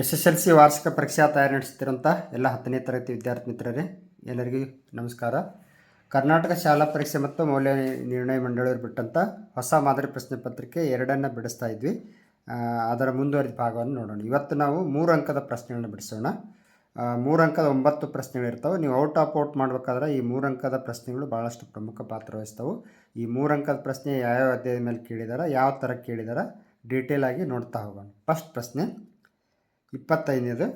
S S L C ವಾರ್ಷಿಕ ಪರೀಕ್ಷಾ ತಯಾರಿ ನಡೆಸುತ್ತಿರುವಂಥ ಎಲ್ಲ ಹತ್ತನೇ ತರಗತಿ ವಿದ್ಯಾರ್ಥಿ ಮಿತ್ರರೇ, ಎಲ್ಲರಿಗೂ ನಮಸ್ಕಾರ. ಕರ್ನಾಟಕ ಶಾಲಾ ಪರೀಕ್ಷೆ ಮತ್ತು ಮೌಲ್ಯ ನಿರ್ಣಯ ಮಂಡಳಿಯವರು ಬಿಟ್ಟಂಥ ಹೊಸ ಮಾದರಿ ಪ್ರಶ್ನೆ ಪತ್ರಿಕೆ ಎರಡನ್ನು ಬಿಡಿಸ್ತಾ ಇದ್ವಿ. ಅದರ ಮುಂದುವರಿದ ಭಾಗವನ್ನು ನೋಡೋಣ. ಇವತ್ತು ನಾವು ಮೂರು ಅಂಕದ ಪ್ರಶ್ನೆಗಳನ್ನ ಬಿಡಿಸೋಣ. ಮೂರು ಅಂಕದ ಒಂಬತ್ತು ಪ್ರಶ್ನೆಗಳಿರ್ತವೆ. ನೀವು ಔಟ್ ಆಫ್ ಔಟ್ ಮಾಡಬೇಕಾದ್ರೆ ಈ ಮೂರು ಅಂಕದ ಪ್ರಶ್ನೆಗಳು ಭಾಳಷ್ಟು ಪ್ರಮುಖ ಪಾತ್ರ ವಹಿಸ್ತವೆ. ಈ ಮೂರು ಅಂಕದ ಪ್ರಶ್ನೆ ಯಾವ್ಯಾವ ಅಧ್ಯಾಯದ ಮೇಲೆ ಕೇಳಿದಾರ, ಯಾವ ಥರ ಕೇಳಿದಾರ, ಡೀಟೇಲ್ ಆಗಿ ನೋಡ್ತಾ ಹೋಗೋಣ. ಫಸ್ಟ್ ಪ್ರಶ್ನೆ ಇಪ್ಪತ್ತೈದನೇದು.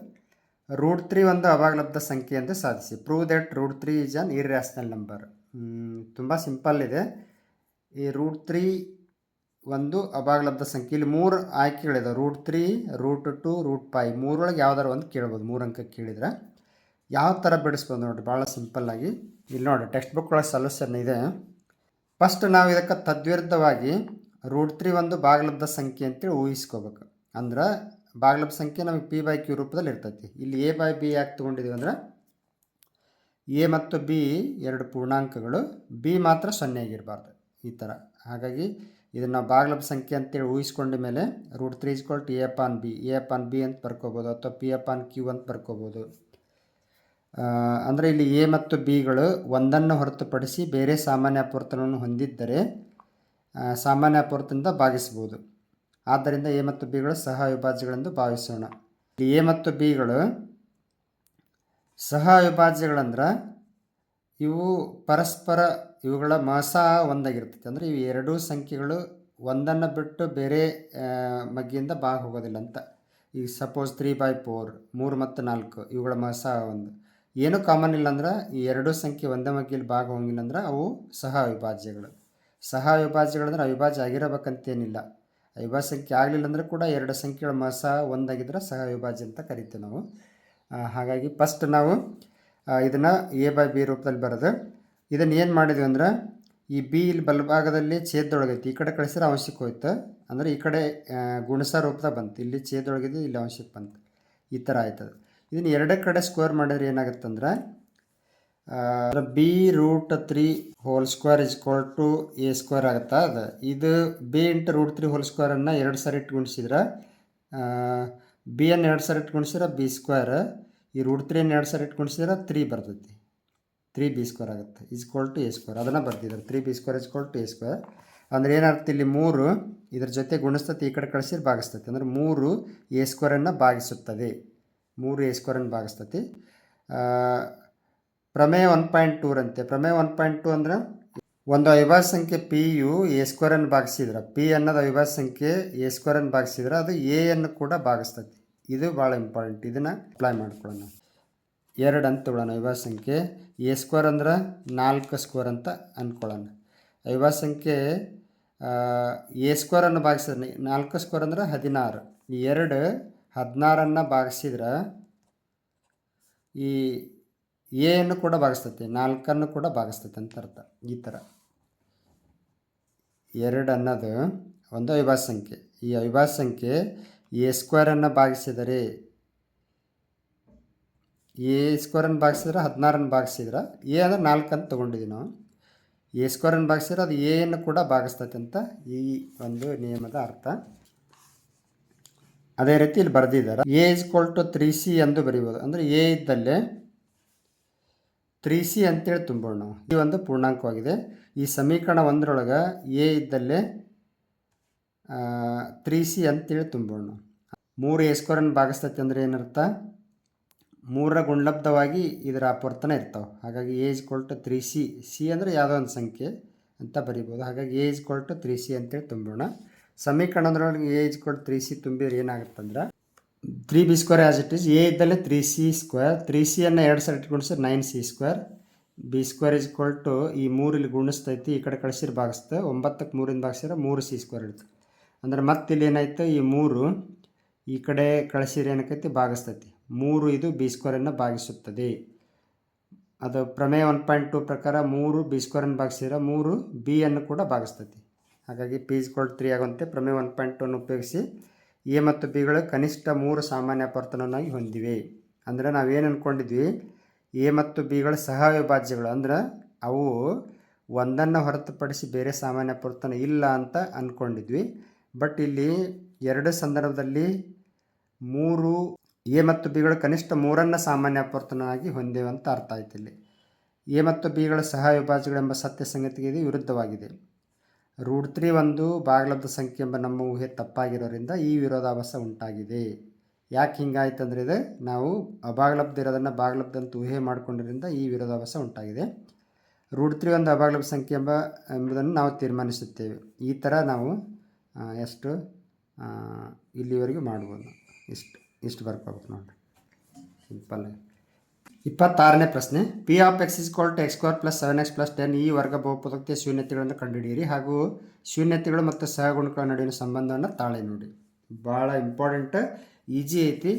ರೂಟ್ ತ್ರೀ ಒಂದು ಅವಾಗಲಬ್ಧ ಸಂಖ್ಯೆ ಅಂತ ಸಾಧಿಸಿ. Prove that root three is an irrational number. ತುಂಬ ಸಿಂಪಲ್ ಇದೆ. ಈ ರೂಟ್ ತ್ರೀ ಒಂದು ಅವಾಗಲಬ್ಧ ಸಂಖ್ಯೆ, ಇಲ್ಲಿ ಮೂರು ಆಯ್ಕೆಗಳಿದೆ root three, root two, root five ಮೂರೊಳಗೆ ಯಾವ್ದಾರು ಒಂದು ಕೇಳ್ಬೋದು, ಮೂರು ಅಂಕ ಕೇಳಿದ್ರೆ. ಯಾವ ಥರ ಬಿಡಿಸ್ಬೋದು ನೋಡಿರಿ, ಭಾಳ ಸಿಂಪಲ್ಲಾಗಿ ಇಲ್ಲಿ ನೋಡಿ ಟೆಕ್ಸ್ಟ್ ಬುಕ್ ಒಳಗೆ ಸೊಲ್ಯೂಷನ್ ಇದೆ. ಫಸ್ಟ್ ನಾವು ಇದಕ್ಕೆ ತದ್ವಿರುದ್ಧವಾಗಿ ರೂಟ್ ತ್ರೀ ಒಂದು ಭಾಗಲಬ್ಧ ಸಂಖ್ಯೆ ಅಂತೇಳಿ ಊಹಿಸ್ಕೋಬೇಕು. ಅಂದ್ರೆ ಭಾಗಲಬ್ಧ ಸಂಖ್ಯೆ ನಮಗೆ ಪಿ ಬೈ ಕ್ಯೂ ರೂಪದಲ್ಲಿ ಇರ್ತೈತಿ. ಇಲ್ಲಿ ಎ ಬೈ ಬಿ ಯಾಕೆ ತೊಗೊಂಡಿದ್ದೀವಿ ಅಂದರೆ ಎ ಮತ್ತು ಬಿ ಎರಡು ಪೂರ್ಣಾಂಕಗಳು ಬಿ ಮಾತ್ರ ಸೊನ್ನೆ ಆಗಿರಬಾರ್ದು ಈ ಥರ ಹಾಗಾಗಿ ಇದನ್ನು ನಾವು ಭಾಗಲಬ್ಧ ಸಂಖ್ಯೆ ಅಂತೇಳಿ ಊಹಿಸ್ಕೊಂಡ ಮೇಲೆ root three T a upon b a upon b ಅಂತ ಬರ್ಕೋಬೋದು ಅಥವಾ ಪಿ ಎ ಪಾನ್ ಕ್ಯೂ ಅಂತ ಬರ್ಕೋಬೋದು. ಅಂದರೆ ಇಲ್ಲಿ ಎ ಮತ್ತು ಬಿಗಳು ಒಂದನ್ನು ಹೊರತುಪಡಿಸಿ ಬೇರೆ ಸಾಮಾನ್ಯ ಅಪವರ್ತನವನ್ನು ಹೊಂದಿದ್ದರೆ ಸಾಮಾನ್ಯ ಅಪವರ್ತನದಿಂದ ಭಾಗಿಸ್ಬೋದು. ಆದ್ದರಿಂದ ಎ ಮತ್ತು ಬಿಗಳು ಸಹ ಅವಿಭಾಜ್ಯಗಳೆಂದು ಭಾವಿಸೋಣ. ಇಲ್ಲಿ ಎ ಮತ್ತು ಬಿಗಳು ಸಹ ಅವಿಭಾಜ್ಯಗಳಂದ್ರೆ ಇವು ಪರಸ್ಪರ ಇವುಗಳ ಮಸ ಒಂದಾಗಿರ್ತೈತೆ. ಅಂದರೆ ಇವು ಎರಡೂ ಸಂಖ್ಯೆಗಳು ಒಂದನ್ನು ಬಿಟ್ಟು ಬೇರೆ ಮಗ್ಗಿಯಿಂದ ಭಾಗ ಹೋಗೋದಿಲ್ಲ ಅಂತ. ಈಗ ಸಪೋಸ್ ತ್ರೀ ಬೈ ಫೋರ್ ಮೂರು ಮತ್ತು ನಾಲ್ಕು, ಇವುಗಳ ಮಸ ಒಂದು. ಏನೂ ಕಾಮನ್ ಇಲ್ಲ ಅಂದ್ರೆ ಈ ಎರಡೂ ಸಂಖ್ಯೆ ಒಂದೇ ಮಗ್ಗಿಯಲ್ಲಿ ಭಾಗ ಹೋಗಿಲ್ಲ ಅಂದ್ರೆ ಅವು ಸಹ ಅವಿಭಾಜ್ಯಗಳು ಸಹ ಅವಿಭಾಜ್ಯಗಳಂದ್ರೆ ಅವಿಭಾಜ್ಯ ಆಗಿರಬೇಕಂತೇನಿಲ್ಲ. ಅವಿಭಾಜ್ಯ ಸಂಖ್ಯೆ ಆಗಲಿಲ್ಲ ಅಂದರೆ ಕೂಡ ಎರಡು ಸಂಖ್ಯೆಗಳ ಮಾಸ ಒಂದಾಗಿದ್ರೆ ಸಹ ಅವಿಭಾಜ್ಯ ಅಂತ ಕರಿತೀವಿ ನಾವು. ಹಾಗಾಗಿ ಫಸ್ಟ್ ನಾವು ಇದನ್ನು ಎ ಬೈ ಬಿ ರೂಪದಲ್ಲಿ ಬರೋದು, ಇದನ್ನು ಏನು ಮಾಡಿದ್ವಿ ಅಂದ್ರೆ, ಈ ಬಿ ಇಲ್ಲಿ ಬಲಭಾಗದಲ್ಲಿ ಛೇದೊಳಗೈತಿ ಈ ಕಡೆ ಕಳಿಸಿದ್ರೆ ಅಂಶಕ್ಕೆ ಹೋಯ್ತು. ಅಂದರೆ ಈ ಕಡೆ ಗುಣಸ ರೂಪದಾಗ ಬಂತು. ಇಲ್ಲಿ ಛೇದೊಳಗಿದ್ದು ಇಲ್ಲಿ ಅಂಶಕ್ಕೆ ಬಂತು. ಈ ಥರ ಆಯ್ತದೆ. ಇದನ್ನು ಎರಡೇ ಕಡೆ ಸ್ಕ್ವೇರ್ ಮಾಡಿದ್ರೆ ಏನಾಗುತ್ತಂದ್ರೆ b root three whole square is equal to a square ಆಗುತ್ತಾ. ಅದು ಇದು b into root three whole ಸ್ಕ್ವೇರನ್ನು ಎರಡು ಸಾರಿ ಬಿ ಅನ್ನು ಎರಡು ಸಾರಿ ಇಟ್ಟು ಗುಣಿಸಿದ್ರೆ ಬಿ ಸ್ಕ್ವೇರ್ ಈ ರೂಟ್ ತ್ರೀಯನ್ನು ಎರಡು ಸಾರಿ ಇಟ್ಟು ಗುಣಿಸಿದ್ರೆ ತ್ರೀ ಬರ್ತೈತಿ. ತ್ರೀ ಬಿ ಸ್ಕ್ವೇರ್ ಆಗುತ್ತೆ. Is equal to a square ಅದನ್ನು ಬರ್ತಿದ್ದಾರೆ three b square is equal to a square ಅಂದರೆ ಏನಾಗುತ್ತೆ ಇಲ್ಲಿ ಮೂರು ಇದ್ರ ಜೊತೆ ಗುಣಿಸ್ತತಿ, ಈ ಕಡೆ ಕಳಿಸಿದ್ರೆ ಭಾಗಿಸ್ತತಿ. ಅಂದರೆ ಮೂರು ಎ ಸ್ಕ್ವೇರನ್ನು ಭಾಗಿಸುತ್ತದೆ. ಮೂರು ಎ ಸ್ಕ್ವೇರನ್ನು ಭಾಗಿಸ್ತತಿ. ಪ್ರಮೇಯ ಒನ್ ಪಾಯಿಂಟ್ ಟೂರಂತೆ ಪ್ರಮೇಯ ಒನ್ ಪಾಯಿಂಟ್ ಟೂ ಅಂದ್ರೆ ಒಂದು ಅವಿಭಾಜ್ಯ ಸಂಖ್ಯೆ ಪಿ ಯು ಎ ಸ್ಕ್ವೇರನ್ನು ಭಾಗಿಸಿದ್ರೆ ಪಿ ಅನ್ನೋದು ಅವಿಭಾಜ್ಯ ಸಂಖ್ಯೆ ಎ ಸ್ಕ್ವೇರನ್ನು ಭಾಗಿಸಿದ್ರೆ ಅದು ಎ ಅನ್ನು ಕೂಡ ಭಾಗಿಸ್ತೈತಿ ಇದು ಭಾಳ ಇಂಪಾರ್ಟೆಂಟ್ ಇದನ್ನು ಅಪ್ಲೈ ಮಾಡ್ಕೊಳ್ಳೋಣ. ಎರಡು ಅಂತ ತಗೊಳ್ಳೋಣ. ಅವಿಭಾಜ್ಯ ಸಂಖ್ಯೆ ಎ ಸ್ಕ್ವೇರ್ ಅಂದ್ರೆ ನಾಲ್ಕು ಸ್ಕ್ವೇರ್ ಅಂತ ಅಂದ್ಕೊಳ್ಳೋಣ ಅವಿಭಾಜ್ಯ ಸಂಖ್ಯೆ ಎ ಎ ಸ್ಕ್ವೇರನ್ನು ಭಾಗಿಸಿದ್ರೆ, ನಾಲ್ಕು ಸ್ಕ್ವೇರ್ ಅಂದ್ರೆ ಹದಿನಾರು. ಈ ಎರಡು ಹದಿನಾರನ್ನು ಭಾಗಿಸಿದ್ರೆ ಈ ಎ ಅನ್ನು ಕೂಡ ಭಾಗಿಸ್ತೈತಿ ನಾಲ್ಕನ್ನು ಕೂಡ ಭಾಗಿಸ್ತೈತಿ ಅಂತ ಅರ್ಥ. ಈ ಥರ. ಎರಡು ಅನ್ನೋದು ಒಂದು ಅವಿಭಾಜ್ಯ ಸಂಖ್ಯೆ ಈ ಅವಿಭಾಜ್ಯ ಸಂಖ್ಯೆ ಎ ಸ್ಕ್ವೇರನ್ನು ಭಾಗಿಸಿದರೆ, ಎ ಸ್ಕ್ವೇರನ್ನು ಭಾಗಿಸಿದ್ರೆ ಹದಿನಾರನ್ನು ಭಾಗಿಸಿದ್ರೆ, ಎ ಅಂದರೆ ನಾಲ್ಕು ಅಂತ ತೊಗೊಂಡಿದ್ದೀವಿ ನಾವು. ಎ ಸ್ಕ್ವೇರನ್ನು ಭಾಗಿಸಿದ್ರೆ ಅದು ಎ ಅನ್ನು ಕೂಡ ಭಾಗಿಸ್ತೈತೆ ಅಂತ ಈ ಒಂದು ನಿಯಮದ ಅರ್ಥ. ಅದೇ ರೀತಿ ಇಲ್ಲಿ ಬರೆದಿದ್ದಾರೆ. A is to three c ಎಂದು ಬರೀಬೋದು. ಅಂದರೆ ಎ ಇದ್ದಲ್ಲೇ ತ್ರೀ ಸಿ ಅಂತೇಳಿ ತುಂಬೋಣ. ಈ ಒಂದು ಪೂರ್ಣಾಂಕವಾಗಿದೆ. ಈ ಸಮೀಕರಣ ಒಂದರೊಳಗೆ ಎ ಇದ್ದಲ್ಲೇ ತ್ರೀ ಸಿ ಅಂತೇಳಿ ತುಂಬೋಣ. ಮೂರು ಎ ಸ್ಕ್ವೇರನ್ನು ಭಾಗಿಸ್ತೈತೆ ಅಂದರೆ ಏನರ್ಥ ಮೂರರ ಗುಣಲಬ್ಧವಾಗಿ ಇದರ ಅಪವರ್ತನ ಇರ್ತಾವೆ. ಹಾಗಾಗಿ a is to three c c ಅಂದರೆ ಯಾವುದೋ ಒಂದು ಸಂಖ್ಯೆ ಅಂತ ಬರಿಬೋದು. ಹಾಗಾಗಿ a is to three c ಅಂತೇಳಿ ತುಂಬೋಣ. ಸಮೀಕರಣದೊಳಗೆ ಎ ಇಸ್ ತ್ರೀ ಸಿ ತುಂಬಿದ್ರೆ ಏನಾಗುತ್ತಂದ್ರೆ three b square as it is a ಇದ್ದಲ್ಲಿ ತ್ರೀ ಸಿ ಸ್ಕ್ವೇರ್ ತ್ರೀ ಸಿಯನ್ನು ಎರಡು ಸಲ sir nine c square b square is to ಈ ಮೂರು ಇಲ್ಲಿ ಗುಣಿಸ್ತೈತಿ, ಈ ಕಡೆ ಕಳಿಸಿರ್ ಭಾಗಿಸ್ತೆ ಒಂಬತ್ತಕ್ಕೆ ಮೂರಿಂದ ಭಾಗಿಸಿದ್ರೆ ಮೂರು ಸಿ ಸ್ಕ್ವೇರ್ ಇರ್ತದೆ ಅಂದ್ರೆ ಮತ್ತೆ ಇಲ್ಲಿ ಏನಾಯ್ತು, ಈ ಮೂರು ಈ ಕಡೆ ಕಳಿಸಿರಿ ಏನಕ್ಕೈತಿ ಭಾಗಿಸ್ತೈತಿ. ಮೂರು ಇದು ಬಿ ಸ್ಕ್ವೇರನ್ನು ಭಾಗಿಸುತ್ತದೆ. ಅದು ಪ್ರಮೇಯ ಒನ್ ಪಾಯಿಂಟ್ ಟು ಪ್ರಕಾರ ಮೂರು ಬಿ ಸ್ಕ್ವೇರನ್ನು ಭಾಗಿಸಿದ್ರೆ ಮೂರು ಬಿಯನ್ನು ಕೂಡ ಭಾಗಿಸ್ತೈತಿ. ಹಾಗಾಗಿ ಪಿ ಇಸ್ಕೊಳ್ ತ್ರೀ ಆಗುವಂತೆ ಪ್ರಮೇಯ ಒನ್ ಪಾಯಿಂಟ್ ಟೂನ್ನು ಉಪಯೋಗಿಸಿ ಎ ಮತ್ತು ಬಿಗಳು ಕನಿಷ್ಠ ಮೂರು ಸಾಮಾನ್ಯ ಅಪವರ್ತನವನ್ನಾಗಿ ಹೊಂದಿವೆ. ಅಂದರೆ ನಾವೇನು ಅಂದ್ಕೊಂಡಿದ್ವಿ ಎ ಮತ್ತು ಬಿಗಳು ಸಹ ಅವಿಭಾಜ್ಯಗಳು ಅಂದ್ರೆ ಅವು ಒಂದನ್ನು ಹೊರತುಪಡಿಸಿ ಬೇರೆ ಸಾಮಾನ್ಯ ಅಪವರ್ತನ ಇಲ್ಲ ಅಂತ ಅಂದ್ಕೊಂಡಿದ್ವಿ ಬಟ್ ಇಲ್ಲಿ ಎರಡು ಸಂದರ್ಭದಲ್ಲಿ ಮೂರು, ಎ ಮತ್ತು ಬಿಗಳು ಕನಿಷ್ಠ ಮೂರನ್ನು ಸಾಮಾನ್ಯ ಅಪವರ್ತನವಾಗಿ ಹೊಂದಿವೆ ಅಂತ ಅರ್ಥ ಆಯ್ತು ಇಲ್ಲಿ. ಎ ಮತ್ತು ಬಿಗಳ ಸಹ ವಿಭಾಜ್ಯಗಳೆಂಬ ಸತ್ಯ ಸಂಗತಿಗೆ ಇದು ವಿರುದ್ಧವಾಗಿದೆ. ರೂಟ್ ತ್ರೀ ಒಂದು ಬಾಗ್ಲದ ಸಂಖ್ಯೆ ಎಂಬ ನಮ್ಮ ಊಹೆ ತಪ್ಪಾಗಿರೋದ್ರಿಂದ ಈ ವಿರೋಧಾಭಾಸ ಉಂಟಾಗಿದೆ. ಯಾಕೆ ಹಿಂಗಾಯ್ತು ಅಂದರೆ ಇದು ನಾವು ಭಾಗಲಬ್ಧ ಅಂತ ಊಹೆ ಮಾಡ್ಕೊಂಡಿರೋದ್ರಿಂದ ಈ ವಿರೋಧಾಭಾಸ ಉಂಟಾಗಿದೆ. ರೂಟ್ ತ್ರೀ ಒಂದು ಅಭಾಗಲಬ್ಧ ಸಂಖ್ಯೆ ಎಂಬ ಎಂಬುದನ್ನು ನಾವು ತೀರ್ಮಾನಿಸುತ್ತೇವೆ. ಈ ಥರ ನಾವು ಎಷ್ಟು ಇಲ್ಲಿವರೆಗೂ ಮಾಡ್ಬೋದು. ಇಷ್ಟು ಇಷ್ಟು ಬರ್ಕೋಬೇಕು ನೋಡಿರಿ. ಸಿಂಪಲ್. ಇಪ್ಪತ್ತಾರನೇ ಪ್ರಶ್ನೆ p of x is x square plus seven x plus ten ಈ ವರ್ಗ ಬಹುಪದೋಕ್ತಿಯ ಶೂನ್ಯತೆಗಳನ್ನು ಕಂಡುಹಿಡಿಯಿರಿ ಹಾಗೂ ಶೂನ್ಯತೆಗಳು ಮತ್ತು ಸಹಗುಣಗಳ ನಡುವಿನ ಸಂಬಂಧವನ್ನು ತಾಳೆ ನೋಡಿ. ಭಾಳ ಇಂಪಾರ್ಟೆಂಟ್ ಈಜಿ ಐತಿ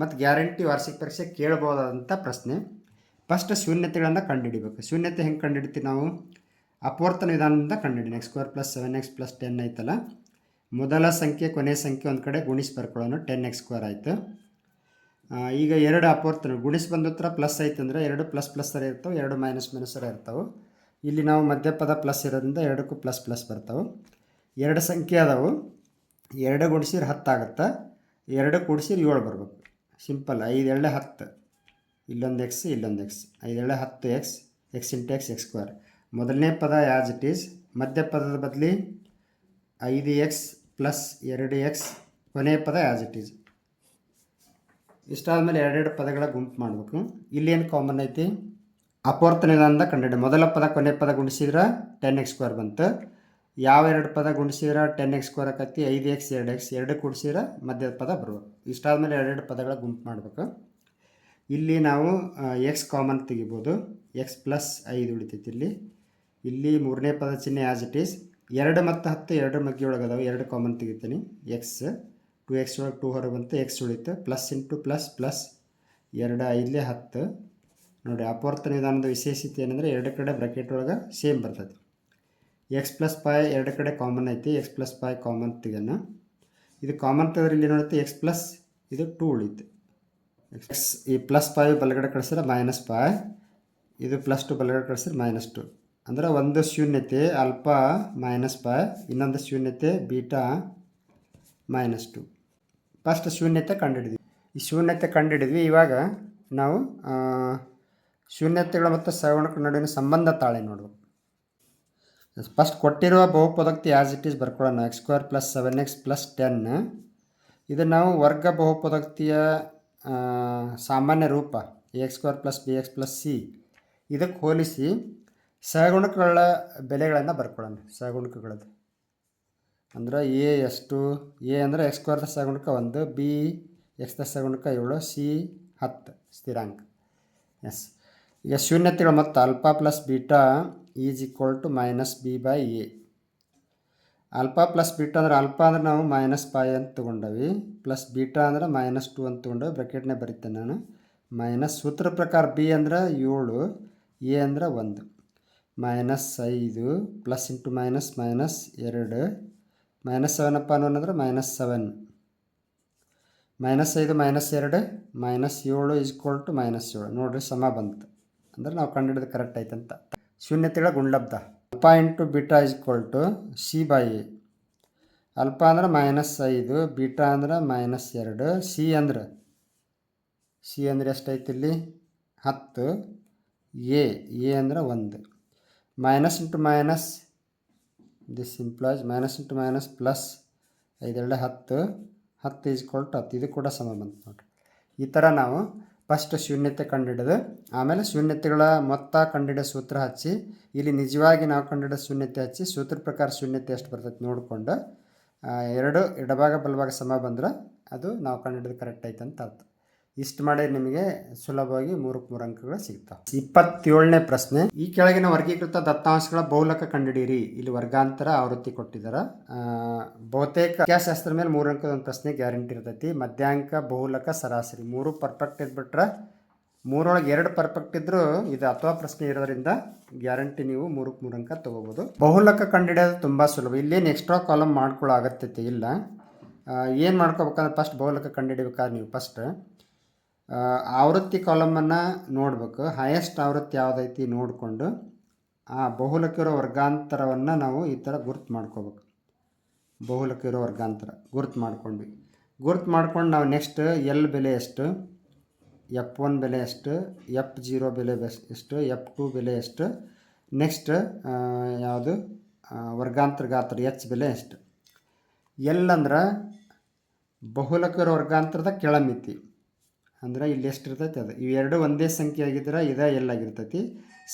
ಮತ್ತು ಗ್ಯಾರಂಟಿ ವಾರ್ಷಿಕ ಪರೀಕ್ಷೆ ಕೇಳ್ಬೋದಾದಂಥ ಪ್ರಶ್ನೆ. ಫಸ್ಟ್ ಶೂನ್ಯತೆಗಳನ್ನು ಕಂಡುಹಿಡಿಬೇಕು. ಶೂನ್ಯತೆ ಹೆಂಗೆ ಕಂಡುಹಿಡ್ತೀವಿ ನಾವು? ಅಪವರ್ತನ ವಿಧಾನದಿಂದ ಕಂಡುಹಿಡಿ x square plus seven x plus ten ಐತಲ್ಲ? ಮೊದಲ ಸಂಖ್ಯೆ, ಕೊನೆಯ ಸಂಖ್ಯೆ ಒಂದು ಕಡೆ ಗುಣಿಸಿ ಬರ್ಕೊಳ್ಳೋಣ. ಟೆನ್ ಎಕ್ಸ್ ಸ್ಕ್ವೇರ್ ಆಯಿತು. ಈಗ ಎರಡು ಅಪವರ್ತನ ಗುಣಿಸಿ ಬಂದತ್ರ ಪ್ಲಸ್ ಐತಂದ್ರೆ ಎರಡು ಪ್ಲಸ್ ಪ್ಲಸ್ ಥರ ಇರ್ತಾವೆ, ಎರಡು ಮೈನಸ್ ಮೈನಸ್ ಥರ ಇರ್ತಾವೆ. ಇಲ್ಲಿ ನಾವು ಮಧ್ಯಪದ ಪ್ಲಸ್ ಇರೋದ್ರಿಂದ ಎರಡಕ್ಕೂ ಪ್ಲಸ್ ಪ್ಲಸ್ ಬರ್ತಾವೆ. ಎರಡು ಸಂಖ್ಯೆ ಅದಾವು. ಎರಡು ಗುಣಿಸಿದ್ರೆ ಹತ್ತಾಗತ್ತೆ ಎರಡು ಕೂಡಿಸಿದ್ರೆ ಏಳು ಬರ್ಬೇಕು. ಸಿಂಪಲ್ ಐದು ಎಳ್ಳೆ ಹತ್ತು. ಇಲ್ಲೊಂದು ಎಕ್ಸ್ ಇಲ್ಲೊಂದು ಎಕ್ಸ್ ಐದು ಎಳ್ಳೆ ಹತ್ತು x x into x x square ಮೊದಲನೇ ಪದ ಯಾಜ್ ಇಟ್ ಈಸ್ ಮಧ್ಯ ಪದದ ಬದಲಿ ಐದು ಎಕ್ಸ್ ಪ್ಲಸ್ ಎರಡು ಎಕ್ಸ್ ಕೊನೆಯ ಪದ ಆ್ಯಸ್ ಇಟ್ ಈಸ್ ಇಷ್ಟಾದಮೇಲೆ ಎರಡೆರಡು ಪದಗಳ ಗುಂಪು ಮಾಡಬೇಕು. ಇಲ್ಲೇನು ಕಾಮನ್ ಐತಿ? ಅಪೋರ್ತ ವಿಧಾನದಿಂದ ಕಂಡುಹಿಡಿ ಮೊದಲ ಪದ ಕೊನೆ ಪದ ಗುಣಿಸಿದ್ರೆ ಟೆನ್ ಎಕ್ಸ್ ಸ್ಕ್ವೇರ್ ಬಂತು. ಯಾವ ಎರಡು ಪದ ಗುಣಿಸಿದ್ರೆ ಟೆನ್ ಎಕ್ಸ್ ಸ್ಕ್ವೇರ್ ಆಕತಿ? ಐದು ಎಕ್ಸ್ ಎರಡು ಎಕ್ಸ್ ಎರಡು ಕೂಡಿಸಿದ್ರೆ ಮಧ್ಯದ ಪದ ಬರ್ಬೇಕು ಇಷ್ಟಾದಮೇಲೆ ಎರಡೆರಡು ಪದಗಳ ಗುಂಪು ಮಾಡಬೇಕು. ಇಲ್ಲಿ ನಾವು ಎಕ್ಸ್ ಕಾಮನ್ ತೆಗಿಬೋದು. ಎಕ್ಸ್ ಪ್ಲಸ್ ಐದು ಉಳಿತೈತಿ ಇಲ್ಲಿ. ಇಲ್ಲಿ ಮೂರನೇ ಪದ ಚಿಹ್ನೆ ಆಸ್ ಇಟ್ ಈಸ್ ಎರಡು ಮತ್ತು ಹತ್ತು ಎರಡು ಮಗ್ಗಿ ಅದಾವೆ ಎರಡು ಕಾಮನ್ ತೆಗಿತೀನಿ. ಎಕ್ಸ್ ಟು ಎಕ್ಸ್ ಒಳಗೆ ಟೂ ಹೊರಗೆ ಬಂತು ಎಕ್ಸ್ ಉಳಿತು. ಪ್ಲಸ್ ಇಂಟು ಪ್ಲಸ್ ಪ್ಲಸ್ ಎರಡು ಐದಲೇ ಹತ್ತು. ನೋಡಿ ಅಪವರ್ತನ ವಿಧಾನದ ವಿಶೇಷತೆ ಏನಂದರೆ ಎರಡು ಕಡೆ ಬ್ರಾಕೆಟ್ ಒಳಗೆ ಸೇಮ್ ಬರ್ತದೆ. ಎಕ್ಸ್ ಪ್ಲಸ್ ಪಾಯ್ ಎರಡು ಕಡೆ ಕಾಮನ್ ಐತಿ ಎಕ್ಸ್ ಪ್ಲಸ್ ಪಾಯ್ ಕಾಮನ್ ತೆಗೆನ. ಇದು ಕಾಮನ್ ತೆಗೆದ್ರೆ ಇಲ್ಲಿ ನೋಡುತ್ತೆ ಎಕ್ಸ್ ಪ್ಲಸ್ ಇದು ಟೂ ಉಳಿತು. ಎಕ್ಸ್ ಈ ಪ್ಲಸ್ ಪಾಯ್ ಬಲಗಡೆ ಕಳಿಸಿದ್ರೆ ಮೈನಸ್ ಪಾಯ್ ಇದು ಪ್ಲಸ್ ಟು ಬಲಗಡೆ ಕಳಿಸಿದ್ರೆ ಮೈನಸ್ ಟು ಅಂದರೆ ಒಂದು ಶೂನ್ಯತೆ ಅಲ್ಪ ಮೈನಸ್ ಪಾಯ್ ಇನ್ನೊಂದು ಶೂನ್ಯತೆ ಬೀಟಾ ಮೈನಸ್ ಟು ಫಸ್ಟ್ ಶೂನ್ಯತೆ ಕಂಡುಹಿಡಿದ್ವಿ. ಈ ಶೂನ್ಯತೆ ಕಂಡುಹಿಡಿದ್ವಿ, ಇವಾಗ ನಾವು ಶೂನ್ಯತೆಗಳು ಮತ್ತು ಸಹಗುಣಕಗಳ ನಡುವಿನ ಸಂಬಂಧ ತಾಳೆ ನೋಡಬೇಕು. ಫಸ್ಟ್ ಕೊಟ್ಟಿರುವ ಬಹುಪದಕ್ತಿ as it is ಬರ್ಕೊಳ್ಳೋಣ. X square plus seven x plus ten ಇದು ನಾವು ವರ್ಗ ಬಹುಪದಕ್ತಿಯ ಸಾಮಾನ್ಯ ರೂಪ x square plus b x plus c ಇದಕ್ಕೆ ಹೋಲಿಸಿ ಸಹಗುಣಕಗಳ ಬೆಲೆಗಳನ್ನು ಬರ್ಕೊಳ್ಳೋಣ. ಸಹಗುಣಕಗಳದ್ದು ಅಂದ್ರೆ ಎ ಎಷ್ಟು ಎ ಅಂದರೆ ಎಕ್ಸ್ ಸ್ಕ್ವೇರ್ದ ತಗೊಂಡ್ಕ ಒಂದು, ಬಿ ಎಕ್ಸ್ ದಸ್ ತಗೊಂಡ್ಕ ಏಳು, ಸಿ ಹತ್ತು ಸ್ಥಿರಾಂಕ. ಎಸ್. ಈಗ ಶೂನ್ಯತೆಗಳು ಮತ್ತು alpha plus beta is equal to minus b by a. Alpha plus beta ಅಂದ್ರೆ ಅಲ್ಫಾ ಅಂದ್ರೆ ನಾವು ಮೈನಸ್ ಪೈ ಅಂತ ತೊಗೊಂಡವಿ, ಪ್ಲಸ್ ಬೀಟಾ ಅಂದ್ರೆ ಮೈನಸ್ ಟು ಅಂತ ತೊಗೊಂಡವಿ ಬ್ರಾಕೆಟ್ನೇ ಬರಿತೇನೆ ನಾನು. ಮೈನಸ್ ಸೂತ್ರ ಪ್ರಕಾರ ಬಿ ಅಂದ್ರೆ ಏಳು, ಎ ಅಂದ್ರೆ ಒಂದು. ಮೈನಸ್ ಐದು, ಪ್ಲಸ್ ಇಂಟು ಮೈನಸ್ ಮೈನಸ್ ಎರಡು ಮೈನಸ್ ಸೆವೆನ್ ಅಪ್ಪ ಅನ್ನೋದಂದ್ರೆ ಮೈನಸ್ ಸೆವೆನ್ ಮೈನಸ್ ಐದು ಮೈನಸ್ ಎರಡು ಮೈನಸ್ ಏಳು ಈಕ್ವಲ್ ಟು ಮೈನಸ್ ಏಳು. ನೋಡ್ರಿ ಸಮ ಬಂತು. ಅಂದ್ರೆ ನಾವು ಕಂಡುಹಿಡಿದು ಕರೆಕ್ಟ್ ಐತಂತ ಶೂನ್ಯತೆಗಳ ಗುಂಡ್ಲಬ್ಧ alpha into beta equal to c by a alpha ಅಂದ್ರೆ ಮೈನಸ್ ಐದು ಬೀಟಾ ಅಂದ್ರೆ ಮೈನಸ್ ಎರಡು ಸಿ ಅಂದ್ರೆ? ಸಿ ಅಂದ್ರೆ ಎಷ್ಟಾಯ್ತು ಇಲ್ಲಿ? ಹತ್ತು. ಎ ಎ ಅಂದ್ರೆ ಒಂದು. Minus into minus this implies minus into minus plus ಐದೆರಡು ಹತ್ತು. ಹತ್ತು ಈಜ್ ಟು ಹತ್ತು. ಇದು ಕೂಡ ಸಮ ಬಂತು ನೋಡಿರಿ. ಈ ಥರ ನಾವು ಫಸ್ಟ್ ಶೂನ್ಯತೆ ಕಂಡುಹಿಡಿದು, ಆಮೇಲೆ ಶೂನ್ಯತೆಗಳ ಮೊತ್ತ ಕಂಡುಹಿಡಿಯೋ ಸೂತ್ರ ಹಚ್ಚಿ, ಇಲ್ಲಿ ನಿಜವಾಗಿ ನಾವು ಕಂಡುಹಿಡಿಯೋ ಶೂನ್ಯತೆ ಹಚ್ಚಿ ಸೂತ್ರ ಪ್ರಕಾರ ಶೂನ್ಯತೆ ಎಷ್ಟು ಬರ್ತೈತೆ ನೋಡಿಕೊಂಡು ಎರಡು ಎಡಭಾಗ ಬಲಭಾಗ ಸಮ ಬಂದ್ರೆ ಅದು ನಾವು ಕಂಡುಹಿಡಿದು ಕರೆಕ್ಟ್ ಐತೆ ಅಂತ ಅರ್ಥ. ಇಷ್ಟು ಮಾಡಿ ನಿಮಗೆ ಸುಲಭವಾಗಿ ಮೂರಕ್ಕೆ ಮೂರು ಅಂಕಗಳು ಸಿಗ್ತಾವೆ. ಇಪ್ಪತ್ತೇಳನೇ ಪ್ರಶ್ನೆ, ಈ ಕೆಳಗಿನ ವರ್ಗೀಕೃತ ದತ್ತಾಂಶಗಳ ಬಹುಲಕ ಕಂಡುಹಿಡಿಯಿರಿ. ಇಲ್ಲಿ ವರ್ಗಾಂತರ ಆವೃತ್ತಿ ಕೊಟ್ಟಿದ್ದಾರೆ ಬಹುತೇಕ ಇತಿಹಾಸಶಾಸ್ತ್ರ ಮೇಲೆ ಮೂರು ಅಂಕದ ಒಂದು ಪ್ರಶ್ನೆ ಗ್ಯಾರಂಟಿ ಇರ್ತೈತಿ. ಮಧ್ಯಾಂಕ, ಬಹುಲಕ, ಸರಾಸರಿ ಮೂರು ಪರ್ಫೆಕ್ಟ್ ಇದ್ಬಿಟ್ರೆ ಮೂರೊಳಗೆ ಎರಡು ಪರ್ಫೆಕ್ಟ್ ಇದ್ದರೂ ಇದು ಅಥವಾ ಪ್ರಶ್ನೆ ಇರೋದ್ರಿಂದ ಗ್ಯಾರಂಟಿ ನೀವು ಮೂರಕ್ಕೆ ಮೂರು ಅಂಕ ತೊಗೋಬೋದು. ಬಹುಲಕ ಕಂಡುಹಿಡಿಯೋದು ತುಂಬ ಸುಲಭ. ಇಲ್ಲೇನು ಎಕ್ಸ್ಟ್ರಾ ಕಾಲಮ್ ಮಾಡ್ಕೊಳ್ಳೋ ಅಗತ್ಯತೆ ಇಲ್ಲ. ಏನು ಮಾಡ್ಕೋಬೇಕಂದ್ರೆ ಫಸ್ಟ್ ಬಹುಲಕ ಕಂಡುಹಿಡಿಬೇಕಾದ್ರೆ ನೀವು ಫಸ್ಟ್ ಆವೃತ್ತಿ ಕಾಲಮನ್ನು ನೋಡಬೇಕು. ಹೈಯೆಸ್ಟ್ ಆವೃತ್ತಿ ಯಾವುದೈತಿ ನೋಡಿಕೊಂಡು, ಆ ಬಹುಲಕ್ಕಿರೋ ವರ್ಗಾಂತರವನ್ನು ನಾವು ಈ ಥರ ಗುರ್ತು ಮಾಡ್ಕೋಬೇಕು. ಬಹುಲಕ್ಕಿರೋ ವರ್ಗಾಂತರ, ಗುರ್ತು ಮಾಡ್ಕೊಂಡ್ವಿ. ಗುರ್ತು ಮಾಡ್ಕೊಂಡು ನಾವು ನೆಕ್ಸ್ಟ್ ಎಲ್ ಬೆಲೆ ಎಷ್ಟು ಎಫ್ ಒನ್ ಬೆಲೆ ಎಷ್ಟು ಎಫ್ ಜೀರೋ ಬೆಲೆ ಬೆಸ್, ಎಷ್ಟು ಎಫ್ ಟು ಬೆಲೆ ಎಷ್ಟು ನೆಕ್ಸ್ಟ್ ಯಾವುದು ವರ್ಗಾಂತರ ಗಾತ್ರ ಎಚ್ ಬೆಲೆ ಎಷ್ಟು. ಎಲ್ಲಂದ್ರೆ ಬಹುಲಕರ ವರ್ಗಾಂತರದ ಕೆಳಮಿತಿ. ಅಂದ್ರೆ ಇಲ್ಲಿ ಎಷ್ಟು ಇರ್ತೈತಿ ಅದು? ಇವೆರಡು ಒಂದೇ ಸಂಖ್ಯೆ ಆಗಿದ್ರೆ ಇದೇ ಎಲ್ ಆಗಿರ್ತೈತಿ.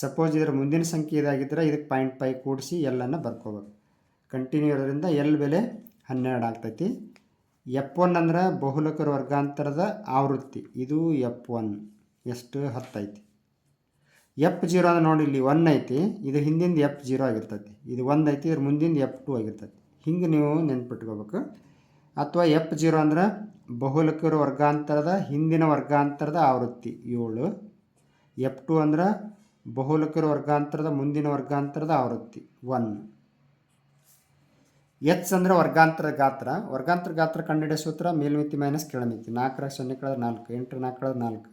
ಸಪೋಸ್ ಇದರ ಮುಂದಿನ ಸಂಖ್ಯೆ ಇದಾಗಿದ್ರೆ ಇದಕ್ಕೆ ಪಾಯಿಂಟ್ ಫೈ ಕೂಡಿಸಿ ಎಲ್ಲನ್ನು ಬರ್ಕೋಬೇಕು. ಕಂಟಿನ್ಯೂ ಇರೋದ್ರಿಂದ ಎಲ್ ಬೆಲೆ ಹನ್ನೆರಡು ಆಗ್ತೈತಿ. ಎಪ್ ಒನ್ ಅಂದ್ರೆ ಬಹುಲಕರ ವರ್ಗಾಂತರದ ಆವೃತ್ತಿ. ಇದು ಎಫ್ ಒನ್ ಎಷ್ಟು? ಹತ್ತೈತಿ ಎಪ್ ಜೀರೋ ಅಂದ್ರೆ ನೋಡಿ ಇಲ್ಲಿ ಒನ್ ಐತಿ. ಇದು ಹಿಂದಿಂದ ಎಫ್ ಜೀರೋ ಆಗಿರ್ತೈತಿ. ಇದು ಒಂದು ಐತಿ, ಇದ್ರ ಮುಂದಿಂದ ಎಫ್ ಟು ಆಗಿರ್ತೈತಿ. ಹಿಂಗೆ ನೀವು ನೆನ್ಪಿಟ್ಕೋಬೇಕು. ಅಥವಾ ಎಫ್ ಜೀರೋ ಅಂದ್ರೆ ಬಹುಲಕರ ವರ್ಗಾಂತರದ, ಹಿಂದಿನ ವರ್ಗಾಂತರದ ಆವೃತ್ತಿ ಏಳು. ಎಫ್ ಟು ಅಂದ್ರೆ ಬಹುಲಕರ ವರ್ಗಾಂತರದ, ಮುಂದಿನ ವರ್ಗಾಂತರದ ಆವೃತ್ತಿ ಒನ್. ಎಚ್ ಅಂದ್ರೆ ವರ್ಗಾಂತರ ಗಾತ್ರ. ವರ್ಗಾಂತರ ಗಾತ್ರ ಕಂಡುಹಿಡಿಯೋ ಸೂತ್ರ ಮೇಲ್ಮಿತಿ ಮೈನಸ್ ಕೆಳಮಿತಿ. ನಾಲ್ಕರ ಸೊನ್ನೆ ಕಳೆದ್ರೆ ನಾಲ್ಕು, ಎಂಟರ ನಾಲ್ಕು ಕಳೆದ್ರೆ ನಾಲ್ಕು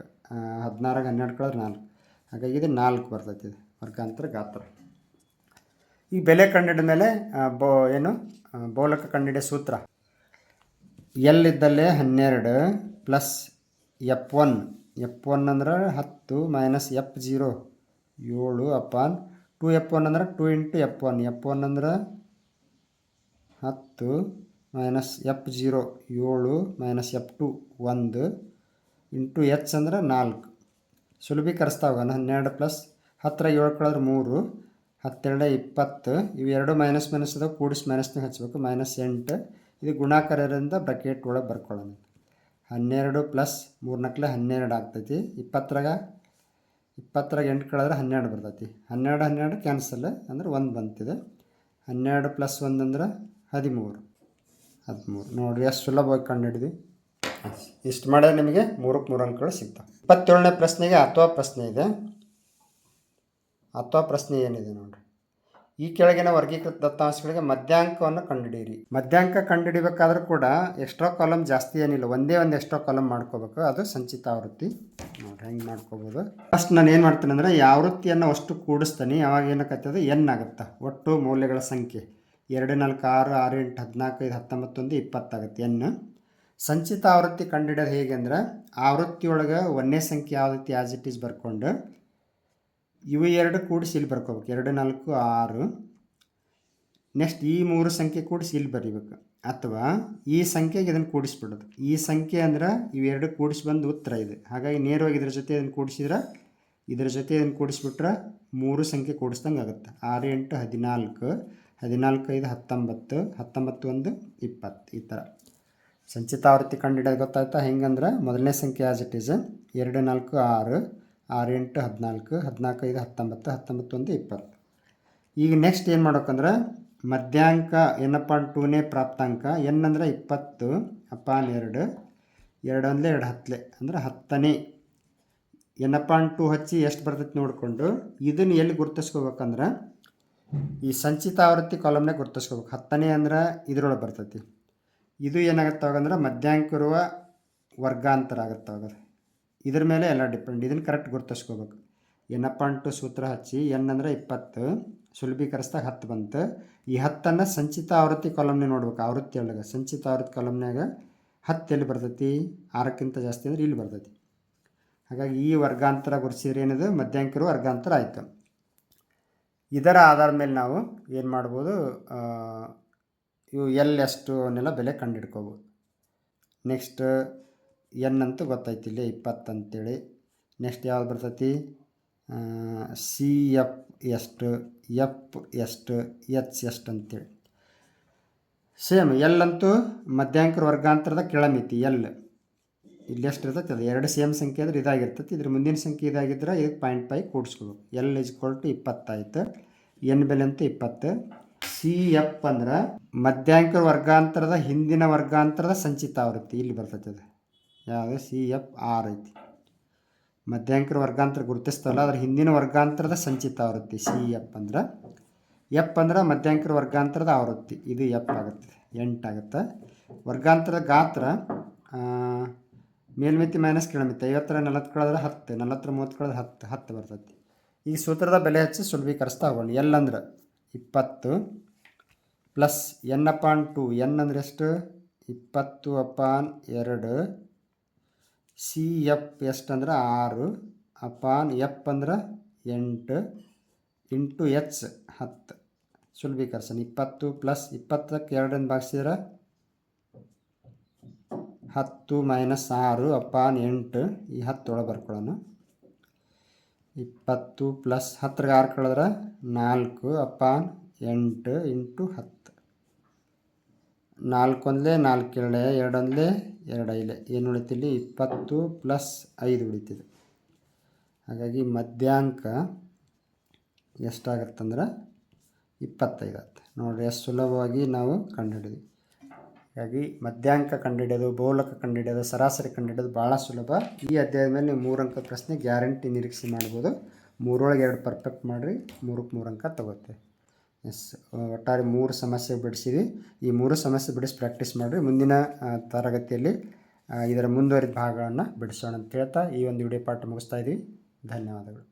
ಹದಿನಾರಾಗ ಹನ್ನೆರಡು ಕಳೆದ್ರೆ ನಾಲ್ಕು. ಹಾಗಾಗಿ ಇದು ನಾಲ್ಕು ಬರ್ತೈತಿ ವರ್ಗಾಂತರ ಗಾತ್ರ. ಈ ಬೆಲೆ ಕಂಡಿಡಿದ ಮೇಲೆ ಬೋ, ಏನು ಬೌಲಕ ಬಹುಲಕ ಸೂತ್ರ. ಎಲ್ ಇದ್ದಲ್ಲೇ ಹನ್ನೆರಡು plus F one F one ಅಂದ್ರೆ ಹತ್ತು ಮೈನಸ್ ಎಪ್ ಜೀರೋ. ಏಳು ಅಪಾನ್ ಟು ಎಪ್ ಒನ್ ಅಂದ್ರೆ two into f one f one ಅಂದ್ರೆ ಹತ್ತು ಮೈನಸ್ ಎಪ್ ಜೀರೋ, ಏಳು ಮೈನಸ್ ಎಪ್ ಟು, ಒಂದು ಇಂಟು ಎಚ್ ಅಂದ್ರೆ ನಾಲ್ಕು. ಸುಲಭೀಕರಿಸ್ತಾ ಹೋಗೋಣ, ಹನ್ನೆರಡು ಪ್ಲಸ್ ಹತ್ತಿರ ಏಳು ಕಳೆದ್ರೆ ಮೂರು, ಹತ್ತೆರಡು ಇಪ್ಪತ್ತು ಇವೆರಡು ಮೈನಸ್ ಮೈನಸ್ ಅದಾವೆ, ಕೂಡಿಸಿ ಮೈನಸ್ನಾಗ ಹಚ್ಚಬೇಕು ಮೈನಸ್ ಎಂಟು. ಇದು ಗುಣಾಕಾರದಿಂದ ಬ್ರಕೆಟ್ ಒಳಗೆ ಬರ್ಕೊಳ್ಳೋಣ. ಹನ್ನೆರಡು ಪ್ಲಸ್ ಮೂರು ನಕ್ಲೆ ಹನ್ನೆರಡು ಆಗ್ತೈತಿ. ಇಪ್ಪತ್ತರಾಗ ಇಪ್ಪತ್ತರಾಗ ಎಂಟು ಕಳೆದ್ರೆ ಹನ್ನೆರಡು ಬರ್ತೈತಿ. ಹನ್ನೆರಡು ಹನ್ನೆರಡು ಕ್ಯಾನ್ಸಲ್ ಅಂದ್ರೆ ಒಂದು ಬಂತಿದೆ. ಹನ್ನೆರಡು ಪ್ಲಸ್ ಒಂದು ಅಂದ್ರೆ ಹದಿಮೂರು. ಹದಿಮೂರು. ನೋಡಿ, ಎಷ್ಟು ಸುಲಭವಾಗಿ ಕಂಡುಹಿಡಿದ್ವಿ ಇಷ್ಟು ಮಾಡಿದ್ರೆ ನಿಮಗೆ ಮೂರಕ್ಕೆ ಮೂರು ಅಂಕಗಳು ಸಿಗ್ತವೆ. ಇಪ್ಪತ್ತೇಳನೇ ಪ್ರಶ್ನೆಗೆ ಅಥವಾ ಪ್ರಶ್ನೆ ಇದೆ. ಅಥವಾ ಪ್ರಶ್ನೆ ಏನಿದೆ ನೋಡ್ರಿ. ಈ ಕೆಳಗಿನ ವರ್ಗೀಕೃತ ದತ್ತಾಂಶಗಳಿಗೆ ಮಧ್ಯಾಂಕವನ್ನು ಕಂಡುಹಿಡಿಯಿರಿ. ಮಧ್ಯಾಂಕ ಕಂಡುಹಿಡಿಬೇಕಾದ್ರೂ ಕೂಡ ಎಷ್ಟೋ ಕಾಲಮ್ ಜಾಸ್ತಿ ಏನಿಲ್ಲ. ಒಂದೇ ಒಂದು ಎಷ್ಟೋ ಕಾಲಮ್ ಮಾಡ್ಕೋಬೇಕು. ಅದು ಸಂಚಿತ ಆವೃತ್ತಿ. ನೋಡ್ರಿ ಹೆಂಗೆ ಮಾಡ್ಕೋಬೋದು? ಫಸ್ಟ್ ನಾನು ಏನು ಮಾಡ್ತೀನಿ ಅಂದರೆ ಈ ಆವೃತ್ತಿಯನ್ನು ಅಷ್ಟು ಕೂಡಿಸ್ತೀನಿ. ಯಾವಾಗ ಏನಕ್ಕತ್ತದ ಎನ್ ಆಗುತ್ತೆ. ಒಟ್ಟು ಮೌಲ್ಯಗಳ ಸಂಖ್ಯೆ. ಎರಡು, ನಾಲ್ಕು, ಆರು ಆರು, ಎಂಟು, ಹದಿನಾಲ್ಕು, ಐದು, ಹತ್ತೊಂಬತ್ತೊಂದು, ಇಪ್ಪತ್ತಾಗುತ್ತೆ. ಎನ್. ಸಂಚಿತ ಆವೃತ್ತಿ ಕಂಡುಹಿಡಿಯೋದು ಹೇಗೆ ಅಂದ್ರೆ ಆವೃತ್ತಿಯೊಳಗೆ ಒಂದನೇ ಸಂಖ್ಯೆ ಯಾವ ರೀತಿ ಆಸ್ ಇಟ್ ಈಸ್ ಬರ್ಕೊಂಡು ಇವು ಎರಡು ಕೂಡಿಸಿ ಇಲ್ಲಿ ಬರ್ಕೋಬೇಕು. ಎರಡು, ನಾಲ್ಕು, ಆರು. ನೆಕ್ಸ್ಟ್ ಈ ಮೂರು ಸಂಖ್ಯೆ ಕೂಡಿಸಿ ಇಲ್ಲಿ ಬರೀಬೇಕು. ಅಥವಾ ಈ ಸಂಖ್ಯೆಗೆ ಇದನ್ನು ಕೂಡಿಸ್ಬಿಡೋದು. ಈ ಸಂಖ್ಯೆ ಅಂದ್ರೆ ಇವೆರಡು ಕೂಡಿಸಿ ಬಂದು ಉತ್ತರ ಇದೆ. ಹಾಗಾಗಿ ನೇರವಾಗಿ ಇದ್ರ ಜೊತೆ ಇದನ್ನು ಕೂಡಿಸಿದ್ರೆ ಇದ್ರ ಜೊತೆ ಇದನ್ನು ಕೂಡಿಸ್ಬಿಟ್ರೆ ಮೂರು ಸಂಖ್ಯೆ ಕೂಡಿಸ್ದಂಗೆ ಆಗುತ್ತೆ. ಆರು, ಎಂಟು, ಹದಿನಾಲ್ಕು. ಹದಿನಾಲ್ಕು, ಐದು, ಹತ್ತೊಂಬತ್ತು. ಹತ್ತೊಂಬತ್ತು ಒಂದು, ಇಪ್ಪತ್ತು. ಈ ಥರ. ಸಂಚಿತಾವೃತ್ತಿ ಕಂಡುಹಿಡಿಯೋದು ಗೊತ್ತಾಯ್ತಾ? ಹೆಂಗಂದ್ರೆ ಮೊದಲನೇ ಸಂಖ್ಯೆ ಆಸ್ ಇಟ್ ಈಸ್ ಎರಡು, ನಾಲ್ಕು, ಆರು. ಆರು ಎಂಟು ಹದಿನಾಲ್ಕು, ಹದಿನಾಲ್ಕೈದು, ಹತ್ತೊಂಬತ್ತು ಹತ್ತೊಂಬತ್ತು ಒಂದು ಇಪ್ಪತ್ತು. ಈಗ ನೆಕ್ಸ್ಟ್ ಏನು ಮಾಡ್ಬೇಕಂದ್ರೆ, ಮಧ್ಯಾಂಕ ಏನಪ್ಪ ಟೂನೇ ಪ್ರಾಪ್ತಾಂಕ, ಎನ್ ಅಂದರೆ ಇಪ್ಪತ್ತು ಅಪಾನ್ ಎರಡು ಎರಡು ಅಂದರೆ ಎರಡು ಹತ್ತಲೆ, ಅಂದರೆ ಹತ್ತನೇ. ಏನಪ್ಪ ಟು ಹಚ್ಚಿ ಎಷ್ಟು ಬರ್ತೈತೆ ನೋಡಿಕೊಂಡು, ಇದನ್ನು ಎಲ್ಲಿ ಗುರುತಿಸ್ಕೋಬೇಕಂದ್ರೆ, ಈ ಸಂಚಿತ ಆವೃತ್ತಿ ಕಾಲಮ್ನಾಗ ಗುರ್ತಿಸ್ಕೋಬೇಕು. ಹತ್ತನೇ ಅಂದ್ರೆ ಇದ್ರೊಳಗೆ ಬರ್ತೈತಿ. ಇದು ಏನಾಗುತ್ತೆ ಆಗಂದ್ರೆ ಮಧ್ಯಾಂಕ ಇರುವ ವರ್ಗಾಂತರ ಆಗುತ್ತೆ ಅವಾಗ ಇದ್ರ ಮೇಲೆ ಎಲ್ಲ ಡಿಪೆಂಡ್ ಇದನ್ನು ಕರೆಕ್ಟ್ ಗುರುತಿಸ್ಕೋಬೇಕು. ಏನಪ್ಪ ಅಂಟು ಸೂತ್ರ ಹಚ್ಚಿ, ಎನ್ ಅಂದರೆ ಇಪ್ಪತ್ತು, ಸುಲಭೀಕರಿಸ್ದಾಗ ಹತ್ತು ಬಂತು. ಈ ಹತ್ತನ್ನು ಸಂಚಿತ ಆವೃತ್ತಿ ಕಾಲಮ್ನೇ ನೋಡ್ಬೇಕು. ಆವೃತ್ತಿ ಒಳಗೆ ಸಂಚಿತ ಆವೃತ್ತಿ ಕಾಲಮ್ನಾಗ ಹತ್ತು ಎಲ್ಲಿ ಬರ್ತೈತಿ? ಆರಕ್ಕಿಂತ ಜಾಸ್ತಿ ಅಂದ್ರೆ ಇಲ್ಲಿ ಬರ್ತೈತಿ. ಹಾಗಾಗಿ ಈ ವರ್ಗಾಂತರ ಗುರ್ಸಿದ್ರೆ ಏನಿದೆ? ಮಧ್ಯಾಂಕರು ವರ್ಗಾಂತರ ಆಯಿತು. ಇದರ ಆಧಾರದ ಮೇಲೆ ನಾವು ಏನು ಮಾಡ್ಬೋದು? ಇವು ಎಲ್ ಎಷ್ಟು ಅವನ್ನೆಲ್ಲ ಬೆಲೆ ಕಂಡುಹಿಡ್ಕೋಬೋದು ನೆಕ್ಸ್ಟ್ ಎನ್ ಅಂತೂ ಗೊತ್ತಾಯ್ತು ಇಲ್ಲಿ ಇಪ್ಪತ್ತು ಅಂತೇಳಿ ನೆಕ್ಸ್ಟ್ ಯಾವ್ದು ಬರ್ತೈತಿ? ಸಿ ಎಫ್ ಎಷ್ಟು ಎಫ್ ಎಷ್ಟು ಎಚ್ ಎಷ್ಟು ಅಂತೇಳಿ. ಸೇಮ್ ಎಲ್ಲಂತೂ ಮಧ್ಯಾಂಕರ ವರ್ಗಾಂತರದ ಕೆಳಮಿತಿ ಎಲ್ ಇಲ್ಲಿ ಎಷ್ಟು ಇರ್ತೈತಿ? ಅದು ಎರಡು ಸೇಮ್ ಸಂಖ್ಯೆ ಆದರೆ ಇದಾಗಿರ್ತೈತಿ. ಇದ್ರ ಮುಂದಿನ ಸಂಖ್ಯೆ ಇದಾಗಿದ್ರೆ ಇದಕ್ಕೆ ಪಾಯಿಂಟ್ ಪೈ ಕೂಡಿಸ್ಕೊಳ್ಬೇಕು ಎಲ್ ಇಸ್ ಟು ಇಪ್ಪತ್ತಾಯ್ತು ಎನ್ ಬೆಲೆ ಅಂತೂ ಇಪ್ಪತ್ತು. ಸಿ ಎಫ್ ಅಂದ್ರೆ ಮಧ್ಯಾಂಕರ ವರ್ಗಾಂತರದ ಹಿಂದಿನ ವರ್ಗಾಂತರದ ಸಂಚಿತ ಆವೃತ್ತಿ. ಇಲ್ಲಿ ಬರ್ತೈತೆ ಅದು. ಯಾವುದು? ಸಿ ಎಫ್ ಆರ್ ಐತಿ. ಮಧ್ಯಾಂಕರ ವರ್ಗಾಂತರ ಗುರುತಿಸ್ತಲ್ಲ, ಅದ್ರ ಹಿಂದಿನ ವರ್ಗಾಂತರದ ಸಂಚಿತ ಆವೃತ್ತಿ ಸಿ ಎಫ್ ಅಂದ್ರೆ. ಎಫ್ ಅಂದ್ರೆ ಮಧ್ಯಾಂಕರ ವರ್ಗಾಂತರದ ಆವೃತ್ತಿ. ಇದು ಎಫ್ ಆಗುತ್ತೆ ಎಂಟಾಗುತ್ತೆ ವರ್ಗಾಂತರದ ಗಾತ್ರ ಮೇಲ್ಮಿತಿ ಮೈನಸ್ ಕೆಳಮಿತಿ, ಐವತ್ತರ ನಲವತ್ತು ಕಳೆದ್ರೆ ಹತ್ತು, ನಲವತ್ತರ ಮೂವತ್ತು ಕಳೆದ್ರೆ ಹತ್ತು ಹತ್ತು ಬರ್ತೈತಿ. ಈಗ ಸೂತ್ರದ ಬೆಲೆ ಹೆಚ್ಚು ಸುಲಭೀಕರಿಸ್ತಾ ಹೋಗೋಣ. ಎಲ್ ಅಂದ್ರೆ ಇಪ್ಪತ್ತು plus n upon two n ಅಂದ್ರೆ ಎಷ್ಟು? ಇಪ್ಪತ್ತು ಅಪಾನ್ ಎರಡು. ಸಿ ಎಫ್ ಎಷ್ಟು ಅಂದ್ರೆ ಆರು, ಅಪಾನ್ ಎಫ್ ಅಂದ್ರೆ ಎಂಟು, ಇಂಟು ಎಚ್ ಹತ್ತು. ಸುಲಭೀಕರಿಸೋಣ. ಇಪ್ಪತ್ತು ಪ್ಲಸ್ ಇಪ್ಪತ್ತಕ್ಕೆ ಎರಡರಿಂದ ಭಾಗಿಸಿದ್ರೆ ಹತ್ತು ಮೈನಸ್ ಆರು, ಅಪಾನ್ ಎಂಟು, ಈ ಹತ್ತು ಒಳಗೆ ಬರ್ಕೊಳ್ಳೋಣ. ಇಪ್ಪತ್ತು ಪ್ಲಸ್ ಹತ್ತರಿಗೆ ಆರು ಕಳೆದ್ರೆ ನಾಲ್ಕು, ಅಪಾನ್ ಎಂಟು ಇಂಟು ಹತ್ತು. ನಾಲ್ಕೊಂದಲೇ ನಾಲ್ಕು ಎರಡೇ ಎರಡೊಂದಲೇ. ಎರಡು ಐಲೆ ಏನು ಉಳಿತಿಲ್ಲಿ? ಇಪ್ಪತ್ತು ಪ್ಲಸ್ ಐದು ಉಳಿತಿದೆ. ಹಾಗಾಗಿ ಮಧ್ಯಾಂಕ ಎಷ್ಟಾಗತ್ತಂದ್ರೆ ಇಪ್ಪತ್ತೈದು ಆಗುತ್ತೆ ನೋಡಿರಿ, ಎಷ್ಟು ಸುಲಭವಾಗಿ ನಾವು ಕಂಡುಹಿಡಿದ್ವಿ. ಹಾಗಾಗಿ ಮಧ್ಯಾಂಕ ಕಂಡುಹಿಡಿಯೋದು ಬಹುಲಕ ಕಂಡುಹಿಡಿಯೋದು, ಸರಾಸರಿ ಕಂಡುಹಿಡಿಯೋದು ಭಾಳ ಸುಲಭ. ಈ ಅಧ್ಯಾಯದ ಮೇಲೆ ನೀವು ಮೂರು ಅಂಕ ಪ್ರಶ್ನೆ ಗ್ಯಾರಂಟಿ ನಿರೀಕ್ಷೆ ಮಾಡ್ಬೋದು. ಮೂರೊಳಗೆ ಎರಡು ಪರ್ಫೆಕ್ಟ್ ಮಾಡಿರಿ, ಮೂರಕ್ಕೆ ಮೂರು ಅಂಕ ತಗೋತೆ. ಎಸ್ ಒಟ್ಟಾರೆ ಮೂರು ಸಮಸ್ಯೆ ಬಿಡಿಸಿರಿ. ಈ ಮೂರು ಸಮಸ್ಯೆ ಬಿಡಿಸಿ ಪ್ರಾಕ್ಟೀಸ್ ಮಾಡಿರಿ. ಮುಂದಿನ ತರಗತಿಯಲ್ಲಿ ಇದರ ಮುಂದುವರಿದ ಭಾಗಗಳನ್ನು ಬಿಡಿಸೋಣ ಅಂತ ಹೇಳ್ತಾ ಈ ಒಂದು ವಿಡಿಯೋ ಪಾಠ ಮುಗಿಸ್ತಾ ಇದ್ದೀವಿ. ಧನ್ಯವಾದಗಳು.